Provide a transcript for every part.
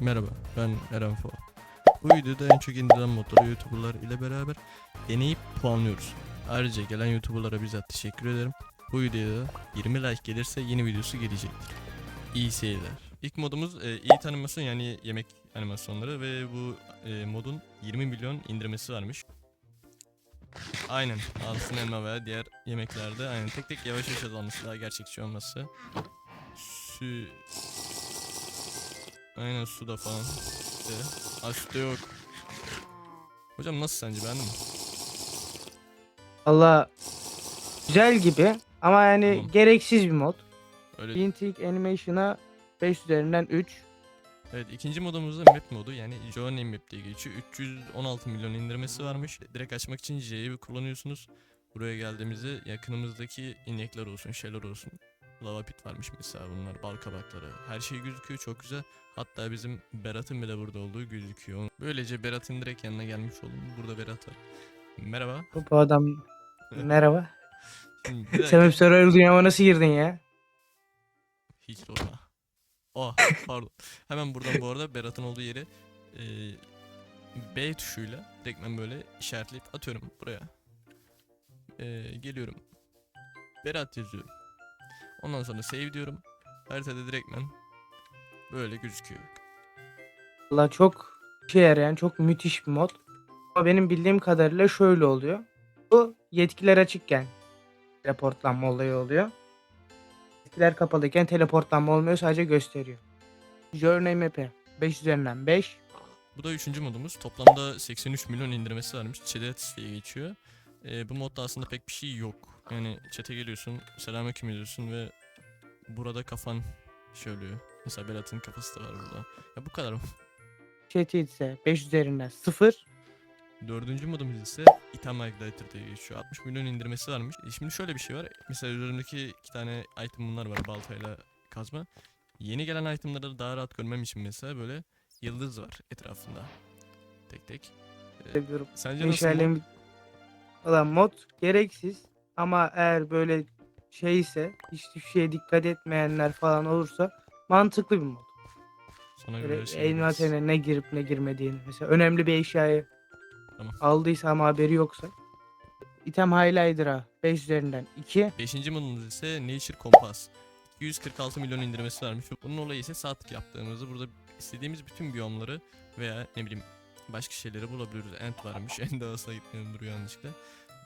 Merhaba, ben Eren Fo. Bu videoda en çok indirilen modları YouTuber'lar ile beraber deneyip puanlıyoruz. Ayrıca gelen YouTuber'lara bizzat teşekkür ederim. Bu videoda 20 like gelirse yeni videosu gelecektir. İyi seyirler. İlk modumuz e, iyi animasyon yani yemek animasyonları ve bu e, modun 20 milyon indirmesi varmış. Aynen altın elma veya diğer yemeklerde aynen tek tek yavaş yavaş azalması daha gerçekçi olması. Sü... Aynen suda falan. İşte. Açta yok. Hocam nasıl sence beğendin mi? Valla güzel gibi ama yani Tamam. gereksiz bir mod. Öyle Painting Animation'a 5 üzerinden 3. Evet ikinci modumuz da map modu yani Journey Map diye geçiyor. 316 milyon indirmesi varmış. Direkt açmak için J'yi kullanıyorsunuz. Buraya geldiğimizde yakınımızdaki inekler olsun, şeyler olsun. Lava pit varmış mesela bunlar, bal kabakları. Her şey gözüküyor çok güzel. Hatta bizim Berat'ın bile burada olduğu gözüküyor. Böylece Berat'ın direkt yanına gelmiş oldum. Burada Berat var. Merhaba. Bu, bu adam merhaba. Sen hep Survival dünyama nasıl girdin ya? Hiç sorma. Oh pardon. Hemen buradan bu arada Berat'ın olduğu yeri e, B tuşuyla direkt ben böyle işaretleyip atıyorum buraya. E, geliyorum. Berat yazıyorum. Ondan sonra save diyorum. Haritada direkt ben böyle gözüküyor. Valla çok işe yarayan çok müthiş bir mod. Ama benim bildiğim kadarıyla şöyle oluyor. Bu yetkiler açıkken teleportlanma olayı oluyor. Yetkiler kapalıyken teleportlanma olmuyor sadece gösteriyor. Journey Map'e 5 üzerinden 5. Bu da üçüncü modumuz. Toplamda 83 milyon indirmesi varmış. Chat diye geçiyor. Ee, bu modda aslında pek bir şey yok. Yani chat'e geliyorsun, selamünaleyküm ediyorsun ve burada kafan şöyle. Mesela Berat'ın kafası da var burada. Ya bu kadar mı? Chat'i ise 5 üzerinden 0. Dördüncü modumuz ise Item Ignitor diye geçiyor. 60 milyon indirmesi varmış. E şimdi şöyle bir şey var. Mesela üzerimdeki iki tane item bunlar var. Baltayla kazma. Yeni gelen itemları daha rahat görmem için mesela böyle yıldız var etrafında. Tek tek. Ee, Seviyorum. sence nasıl Valla mod gereksiz ama eğer böyle şeyse hiçbir şeye dikkat etmeyenler falan olursa mantıklı bir mod. Sana göre Böyle şey ne girip ne girmediğini mesela önemli bir eşyayı Tamam. aldıysa ama haberi yoksa item highlighter'a 5 üzerinden 2 Beşinci modumuz ise Nature Compass. 246 milyon indirmesi varmış. Bunun olayı ise saat yaptığımızda burada istediğimiz bütün biyomları veya ne bileyim başka şeyleri bulabiliyoruz. Ent varmış. Ent asla gitmeyen duruyor yanlışlıkla.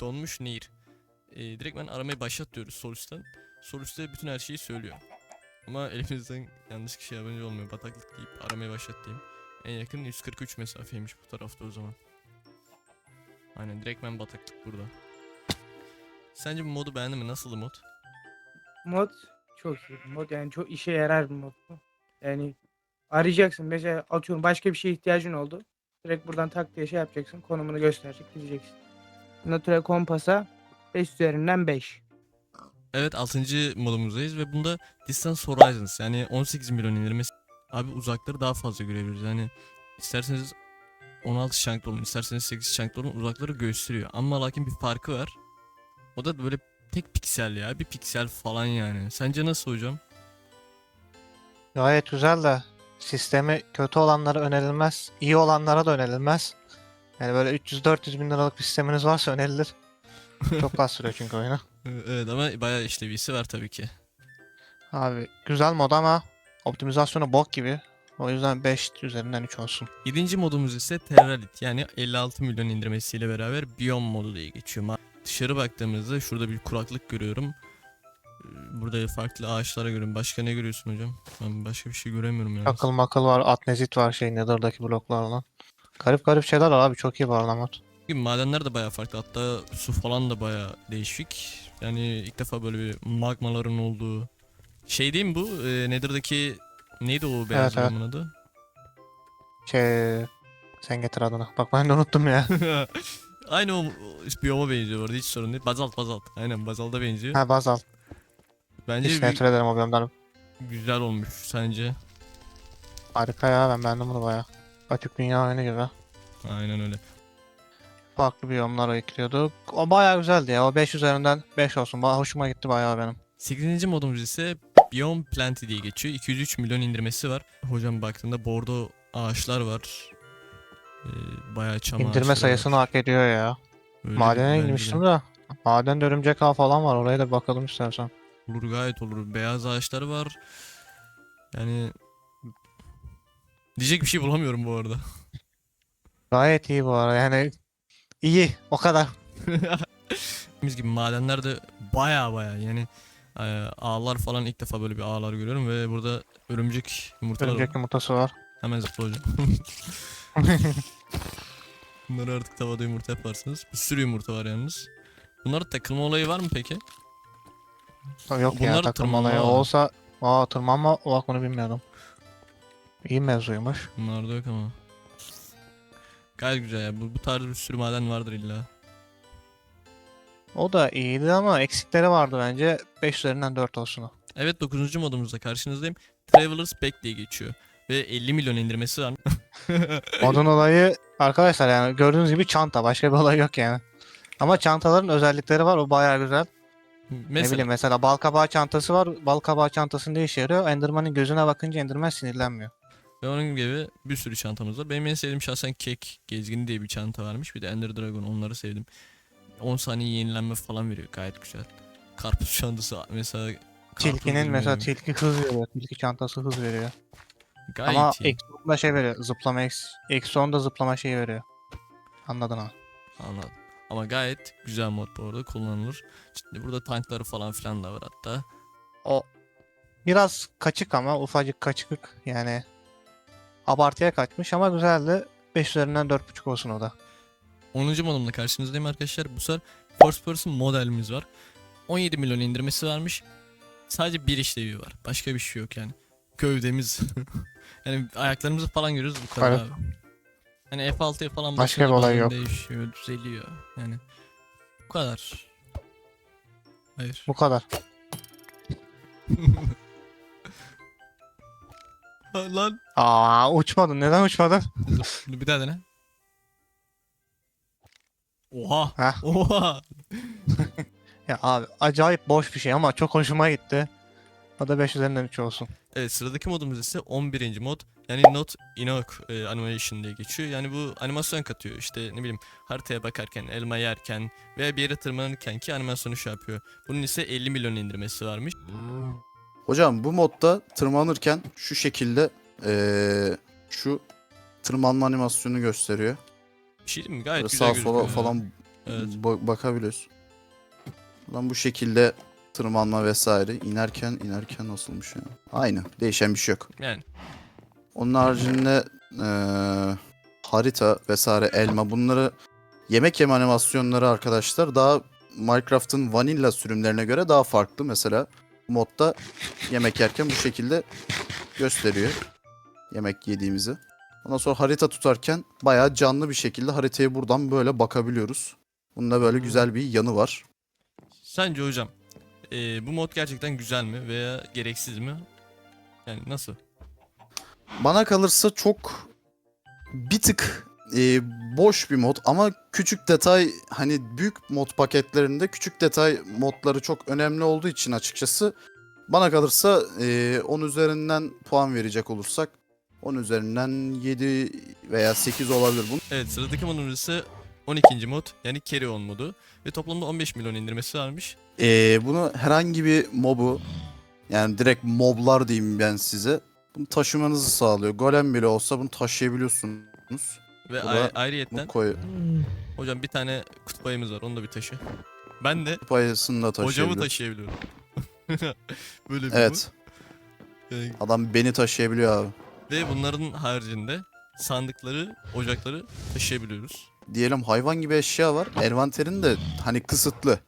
Donmuş nehir. Ee, direkt ben aramayı başlat diyoruz sol üstten. Sol üstte bütün her şeyi söylüyor. Ama elimizden yanlış kişi yapınca olmuyor. Bataklık deyip aramayı başlat diyeyim. En yakın 143 mesafeymiş bu tarafta o zaman. Aynen direkt ben bataklık burada. Sence bu modu beğendin mi? Nasıl mod? mod çok iyi mod yani çok işe yarar bir mod. Yani arayacaksın mesela atıyorum başka bir şeye ihtiyacın oldu. Direkt buradan tak diye şey yapacaksın konumunu gösterecek gideceksin. Natural Kompas'a 5 üzerinden 5. Evet 6. modumuzdayız ve bunda Distance Horizons yani 18 milyon indirmesi. Abi uzakları daha fazla görebiliyoruz yani isterseniz 16 şanklı olun isterseniz 8 şanklı olun uzakları gösteriyor. Ama lakin bir farkı var. O da böyle tek piksel ya bir piksel falan yani. Sence nasıl hocam? Gayet güzel de sistemi kötü olanlara önerilmez. iyi olanlara da önerilmez. Yani böyle 300-400 bin liralık bir sisteminiz varsa önerilir. Çok az sürüyor çünkü oyunu. Evet ama bayağı işlevisi var tabii ki. Abi güzel mod ama optimizasyonu bok gibi. O yüzden 5 üzerinden 3 olsun. 7. modumuz ise Terralit yani 56 milyon indirmesiyle beraber Biom modu diye geçiyor. Dışarı baktığımızda şurada bir kuraklık görüyorum. Burada farklı ağaçlara görüyorum. Başka ne görüyorsun hocam? Ben başka bir şey göremiyorum yani. Akıl makıl var, atnezit var şey Nether'daki bloklarla. Garip garip şeyler var abi çok iyi mod. Madenler de bayağı farklı. Hatta su falan da bayağı değişik. Yani ilk defa böyle bir magmaların olduğu. Şey değil mi bu? Ee, Nether'daki neydi o beyaz evet. bölümün adı? Şey sen getir adını. Bak ben de unuttum ya. Aynı o biyoma benziyor orada hiç sorun değil. Bazalt bazalt. Aynen bazalda benziyor. ha Bazal. Bence nefret ederim o bölümden. güzel olmuş sence. Harika ya ben beğendim bunu baya. Açık dünya oyunu gibi. Aynen öyle. farklı biyomlar ekliyorduk. O bayağı güzeldi ya. O 5 üzerinden 5 olsun. Baya hoşuma gitti bayağı benim. 8. modumuz ise Beyond Plenty diye geçiyor. 203 milyon indirmesi var. Hocam baktığında bordo ağaçlar var. Ee, bayağı çam İndirme ağaçları sayısını var. hak ediyor ya. Öyle Madene bence de. inmiştim de. Örümcek ağ falan var. Oraya da bakalım istersen. Olur gayet olur. Beyaz ağaçlar var. Yani diyecek bir şey bulamıyorum bu arada. Gayet iyi bu arada. Yani iyi. O kadar. Dediğimiz gibi madenlerde baya baya yani e, ağlar falan ilk defa böyle bir ağlar görüyorum ve burada örümcek yumurtalar Örümcek var. yumurtası var. Hemen zıpla hocam. Bunları artık tavada yumurta yaparsınız. Bir sürü yumurta var yalnız. Bunlarda takılma olayı var mı peki? Yok Bunlar ya tırmanma. Olsa Aa tırmanma bak bunu bilmiyordum. İyi mevzuymuş. Bunlarda yok ama. Gayet güzel ya. Bu, bu tarz bir sürü maden vardır illa. O da iyiydi ama eksikleri vardı bence. 5 üzerinden 4 olsun o. Evet 9. modumuzda karşınızdayım. Traveler's Pack diye geçiyor. Ve 50 milyon indirmesi var. Modun olayı arkadaşlar yani gördüğünüz gibi çanta. Başka bir olay yok yani. Ama çantaların özellikleri var. O bayağı güzel. Ne Mesela bileyim mesela bal kabağı çantası var. Bal kabağı çantasında işe yarıyor. Enderman'ın gözüne bakınca Enderman sinirlenmiyor. ve onun gibi bir sürü çantamız var. Benim en sevdiğim şahsen Kek Gezgini diye bir çanta varmış. Bir de Ender Dragon onları sevdim. 10 saniye yenilenme falan veriyor gayet güzel. Karpuz çantası mesela karpuz Tilkinin mesela bilmiyorum. tilki hız veriyor. Tilki çantası hız veriyor. Gayet Ama iyi. onda şey veriyor. Zıplama. Eksi onda zıplama şeyi veriyor. Anladın ha. Anladım. Ama gayet güzel mod bu arada kullanılır. Şimdi burada tankları falan filan da var hatta. O biraz kaçık ama ufacık kaçıklık yani abartıya kaçmış ama güzeldi. 5 üzerinden 4.5 olsun o da. 10. modumla karşınızdayım arkadaşlar. Bu sefer first person modelimiz var. 17 milyon indirmesi varmış. Sadece bir işlevi var. Başka bir şey yok yani. Gövdemiz. yani ayaklarımızı falan görüyoruz bu kadar abi. Hani F6'ya falan Başka bir olay bazen yok. değişiyor, düzeliyor. Yani bu kadar. Hayır. Bu kadar. Ha, Lan. Aa uçmadın. Neden uçmadın? Bir daha dene. Oha. Heh. Oha. Ya abi acayip boş bir şey ama çok hoşuma gitti. O da 5 üzerinden 3 olsun. Evet sıradaki modumuz ise 11. mod. Yani Not Enoch e, Animation diye geçiyor. Yani bu animasyon katıyor. İşte ne bileyim haritaya bakarken, elma yerken veya bir yere tırmanırken ki animasyonu şey yapıyor. Bunun ise 50 milyon indirmesi varmış. Hocam bu modda tırmanırken şu şekilde eee, şu tırmanma animasyonu gösteriyor. Bir şey değil mi? Gayet Böyle güzel sağa sola falan Evet. ba- bakabiliyoruz. Buradan bu şekilde tırmanma vesaire. İnerken inerken nasılmış ya? Aynı. Değişen bir şey yok. Yani Onun haricinde eee, harita vesaire elma bunları yemek yeme animasyonları arkadaşlar daha Minecraft'ın vanilla sürümlerine göre daha farklı. Mesela modda yemek yerken bu şekilde gösteriyor yemek yediğimizi. Ondan sonra harita tutarken bayağı canlı bir şekilde haritaya buradan böyle bakabiliyoruz. Bunda böyle güzel bir yanı var. sence hocam e, bu mod gerçekten güzel mi veya gereksiz mi? Yani nasıl? Bana kalırsa çok bir tık e, boş bir mod ama küçük detay hani büyük mod paketlerinde küçük detay modları çok önemli olduğu için açıkçası bana kalırsa e, 10 üzerinden puan verecek olursak 10 üzerinden 7 veya 8 olabilir. Bunun Evet sıradaki modumuz ise 12. mod yani Carry On modu. Ve toplamda 15 milyon indirmesi varmış. e, bunu herhangi bir mobu yani direkt moblar diyeyim ben size bunu taşımanızı sağlıyor. Golem bile olsa bunu taşıyabiliyorsunuz. Ve ay- Bunu ayrıyetten koy hocam bir tane kutup ayımız var onu da bir taşı. Ben de payasını da hocamı taşıyabiliyor. taşıyabiliyorum. Böyle bir Evet. bu. Yani Adam beni taşıyabiliyor abi. Ve bunların haricinde sandıkları, ocakları taşıyabiliyoruz. Diyelim hayvan gibi eşya var. Envanterin de hani kısıtlı.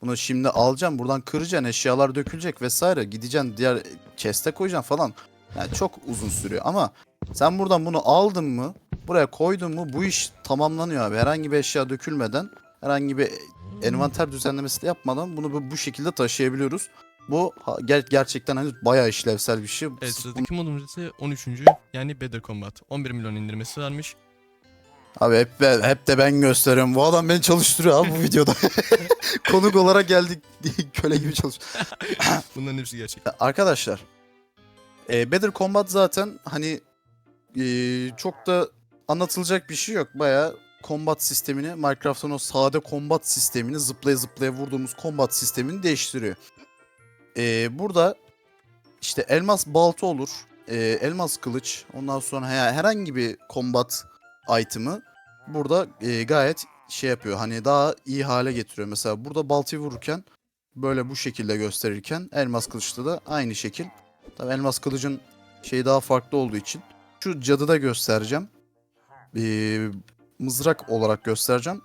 Bunu şimdi alacaksın buradan kıracaksın eşyalar dökülecek vesaire. Gideceksin diğer chest'e koyacaksın falan. Yani çok uzun sürüyor ama sen buradan bunu aldın mı buraya koydun mu bu iş tamamlanıyor abi. Herhangi bir eşya dökülmeden herhangi bir envanter düzenlemesi de yapmadan bunu bu, şekilde taşıyabiliyoruz. Bu ger- gerçekten hani bayağı işlevsel bir şey. Evet sıradaki modumuz ise 13. yani Better Combat. 11 milyon indirmesi varmış. Abi hep hep de ben gösteriyorum. Bu adam beni çalıştırıyor abi bu videoda. Konuk olarak geldik köle gibi çalış. Bunların hepsi gerçek. Arkadaşlar, e, Better Combat zaten hani eee, çok da anlatılacak bir şey yok. Baya combat sistemini Minecraft'ın o sade combat sistemini zıplaya zıplaya vurduğumuz combat sistemini değiştiriyor. Eee, burada işte elmas balta olur, eee, elmas kılıç, ondan sonra he- herhangi bir combat item'ı burada eee, gayet şey yapıyor. Hani daha iyi hale getiriyor. Mesela burada baltayı vururken böyle bu şekilde gösterirken elmas kılıçta da aynı şekil. Tabii elmas kılıcın şeyi daha farklı olduğu için şu cadıda göstereceğim. Ee, mızrak olarak göstereceğim.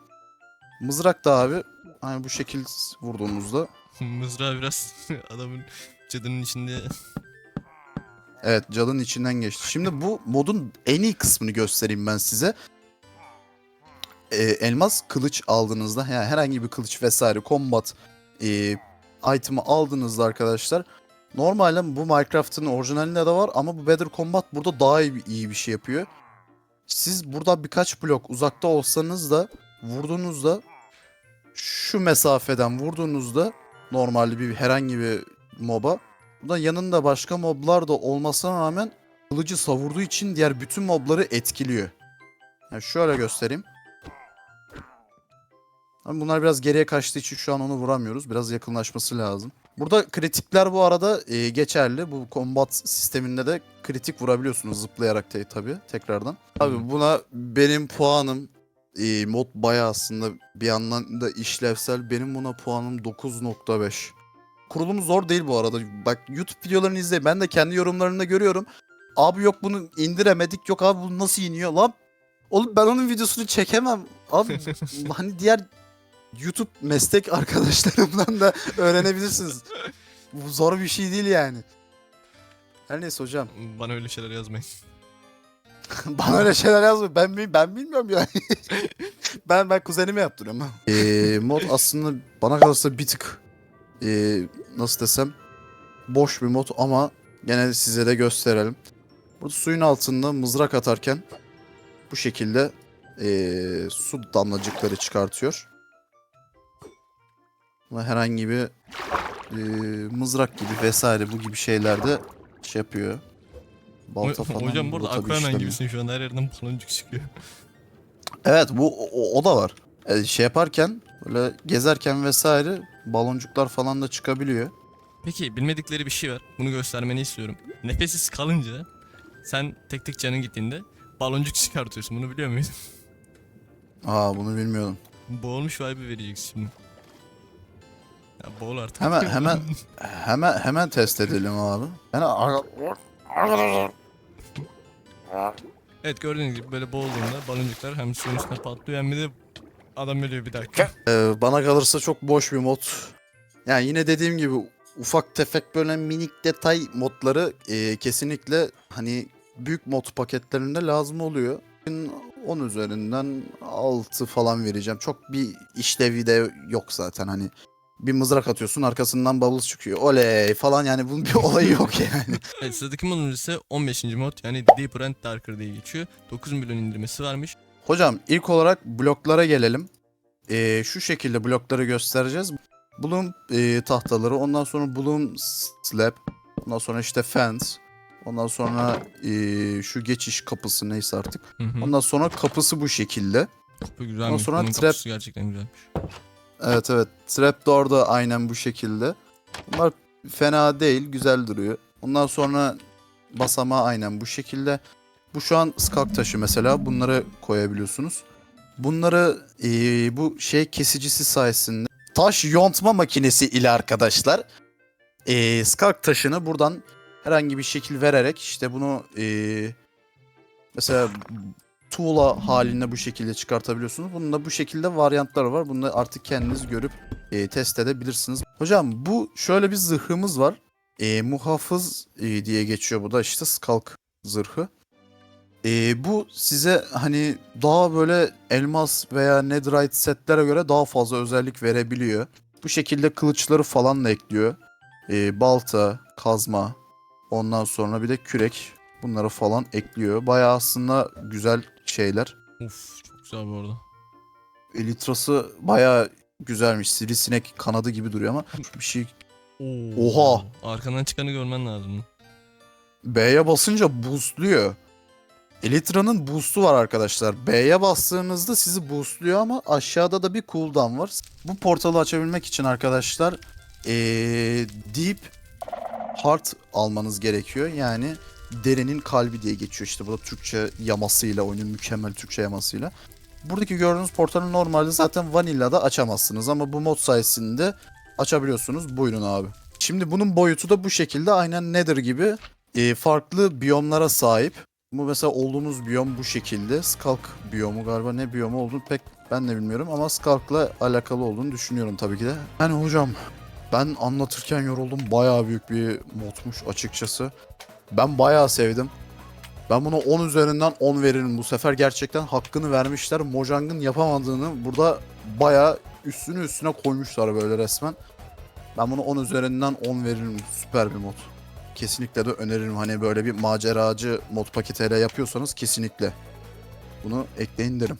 Mızrak da abi hani bu şekil vurduğumuzda Mızrağı biraz adamın cadının içinde evet cadının içinden geçti. Şimdi bu modun en iyi kısmını göstereyim ben size. Ee, elmas kılıç aldığınızda yani herhangi bir kılıç vesaire combat e, item'ı aldığınızda arkadaşlar normalde bu Minecraft'ın orijinalinde de var ama bu Better Combat burada daha iyi, iyi bir şey yapıyor. Siz burada birkaç blok uzakta olsanız da vurduğunuzda şu mesafeden vurduğunuzda normalde bir herhangi bir moba burada yanında başka moblar da olmasına rağmen kılıcı savurduğu için diğer bütün mobları etkiliyor. Yani şöyle göstereyim. Bunlar biraz geriye kaçtığı için şu an onu vuramıyoruz. Biraz yakınlaşması lazım. Burada kritikler bu arada e, geçerli. Bu combat sisteminde de kritik vurabiliyorsunuz zıplayarak te, tabii tekrardan. Abi buna benim puanım e, mod bayağı aslında bir yandan da işlevsel. Benim buna puanım 9.5. Kurulumu zor değil bu arada. Bak YouTube videolarını izle. Ben de kendi yorumlarında görüyorum. Abi yok bunu indiremedik. Yok abi bu nasıl iniyor lan? Oğlum ben onun videosunu çekemem. Abi hani diğer YouTube meslek arkadaşlarımdan da öğrenebilirsiniz. Bu zor bir şey değil yani. Her neyse hocam. bana öyle şeyler yazmayın. Bana öyle şeyler yazma. Ben bi- ben bilmiyorum yani. ben ben kuzenime yaptırıyorum. Ee, mod aslında bana kalırsa bir tık ee, nasıl desem boş bir mod ama gene size de gösterelim. Burada suyun altında mızrak atarken bu şekilde ee, su damlacıkları çıkartıyor. Herhangi bir ee, mızrak gibi vesaire bu gibi şeylerde şey yapıyor. Balta falan Hocam burada Aquaman gibisin şu an her yerden baloncuk çıkıyor. Evet bu o, o da var. E, şey yaparken böyle gezerken vesaire baloncuklar falan da çıkabiliyor. Peki bilmedikleri bir şey var. Bunu göstermeni istiyorum. Nefessiz kalınca sen tek tek canın gittiğinde baloncuk çıkartıyorsun. Bunu biliyor muydun? Aa bunu bilmiyordum. Boğulmuş vibe vereceksin şimdi. Ya boğul artık. Hemen hemen hemen hemen test edelim abi. Yani Evet gördüğünüz gibi böyle boğulduğunda baloncuklar hem suyun üstüne patlıyor hem de adam ölüyor bir dakika. e, bana kalırsa çok boş bir mod. Yani yine dediğim gibi ufak tefek böyle minik detay modları e, kesinlikle hani büyük mod paketlerinde lazım oluyor. 10 üzerinden 6 falan vereceğim. Çok bir işlevi de yok zaten hani. Bir mızrak atıyorsun arkasından bubbles çıkıyor. Oley falan yani bunun bir olayı yok yani. Evet sıradaki modumuz ise 15. mod yani Deeper and Darker diye geçiyor. 9 milyon indirmesi varmış. Hocam ilk olarak bloklara gelelim. Ee, şu şekilde blokları göstereceğiz. Bloom e, tahtaları, ondan sonra bloom slab, ondan sonra işte fence, ondan sonra e, şu geçiş kapısı neyse artık. Hı hı. Ondan sonra kapısı bu şekilde. Kapı güzelmiş. sonra Bunun trap- kapısı gerçekten güzelmiş. Evet evet. Trapdoor da aynen bu şekilde. Bunlar fena değil, güzel duruyor. Ondan sonra basamağı aynen bu şekilde. Bu şu an skak taşı mesela. Bunları koyabiliyorsunuz. Bunları eee, bu şey kesicisi sayesinde taş yontma makinesi ile arkadaşlar eee skak taşını buradan herhangi bir şekil vererek işte bunu eee, mesela tuğla halinde bu şekilde çıkartabiliyorsunuz. Bunun da bu şekilde varyantları var. Bunu da artık kendiniz görüp e, test edebilirsiniz. Hocam bu şöyle bir zırhımız var. E, muhafız e, diye geçiyor bu da işte skalk zırhı. E, bu size hani daha böyle elmas veya netherite setlere göre daha fazla özellik verebiliyor. Bu şekilde kılıçları falan da ekliyor. E, balta, kazma, ondan sonra bir de kürek bunları falan ekliyor. Bayağı aslında güzel şeyler. Uf çok güzel bu arada. Elitrası bayağı güzelmiş. Sivrisinek kanadı gibi duruyor ama bir şey Oo. Oha! Arkandan çıkanı görmen lazım. B'ye basınca boostluyor. Elytra'nın boost'u var arkadaşlar. B'ye bastığınızda sizi boostluyor ama aşağıda da bir cooldown var. Bu portalı açabilmek için arkadaşlar ee, Deep Heart almanız gerekiyor. Yani derinin kalbi diye geçiyor işte burada Türkçe yamasıyla oyunun mükemmel Türkçe yamasıyla. Buradaki gördüğünüz portalı normalde zaten Vanilla'da açamazsınız ama bu mod sayesinde açabiliyorsunuz. Buyurun abi. Şimdi bunun boyutu da bu şekilde aynen Nether gibi e, farklı biyomlara sahip. Bu mesela olduğumuz biyom bu şekilde. Skulk biyomu galiba ne biyomu olduğunu pek ben de bilmiyorum ama Skulk'la alakalı olduğunu düşünüyorum tabii ki de. Yani hocam ben anlatırken yoruldum. Bayağı büyük bir modmuş açıkçası. Ben bayağı sevdim. Ben buna 10 üzerinden 10 veririm. Bu sefer gerçekten hakkını vermişler. Mojang'ın yapamadığını burada bayağı üstüne üstüne koymuşlar böyle resmen. Ben bunu 10 üzerinden 10 veririm. Süper bir mod. Kesinlikle de öneririm. Hani böyle bir maceracı mod paketiyle yapıyorsanız kesinlikle bunu ekleyin derim.